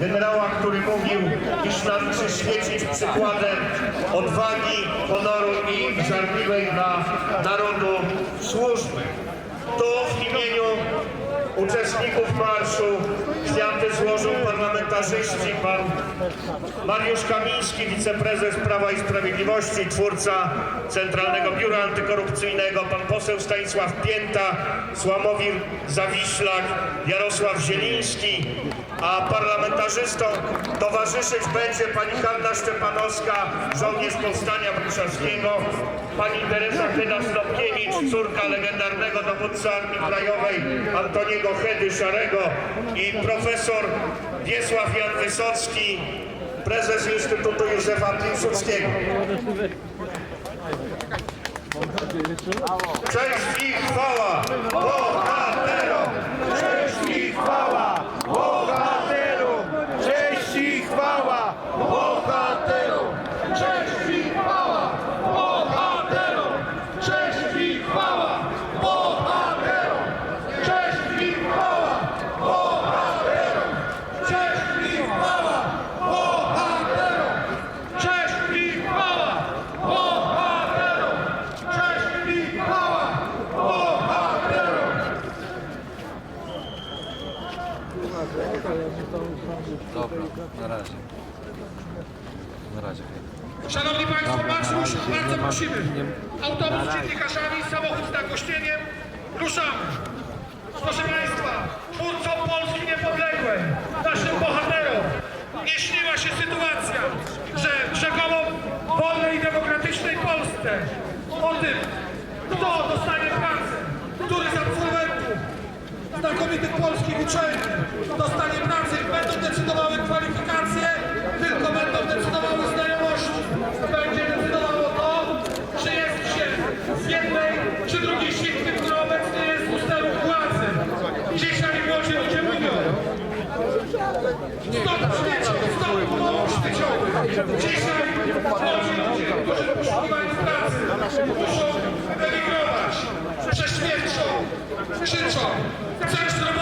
generała, który mówił, iż należy świecić przykładem odwagi, honoru i żarliwej dla narodu służby. Tu w imieniu uczestników marszu kwiaty złożą parlamentarzyści, pan Mariusz Kamiński, wiceprezes Prawa i Sprawiedliwości, twórca Centralnego Biura Antykorupcyjnego, pan poseł Stanisław Pięta, Sławomir Zawiślak, Jarosław Zieliński, a parlamentarzystom towarzyszyć będzie pani Hanna Szczepanowska, żołnierz Powstania Warszawskiego, pani Teresa Heda-Stopkiewicz, córka legendarnego dowódcy Armii Krajowej Antoniego Hedy Szarego i profesor Wiesław Jan Wysocki, prezes Instytutu Józefa Piłsudskiego. Cześć i chwała! Dobra, na razie. Na razie. Szanowni Państwo, Dobra, bardzo, prosimy. Autobus z dziennikarzami, samochód z nagłośnieniem. Ruszamy. Proszę Państwa, twórcom Polski niepodległej, naszym bohaterom, nie śniła się sytuacja, że w rzekomo wolnej i demokratycznej Polsce o tym, kto dostanie pracę, który z absolwentów znakomitych polskich uczelni czy drugi świetny, który obecnie jest ustawą władzy. Dzisiaj młodzi ludzie mówią. Stop śmieci, stop umowom śmieciowych. Dzisiaj młodzi ludzie, którzy poszukiwali pracy, muszą emigrować. Prześmierczą, krzyczą. Chcesz zrobić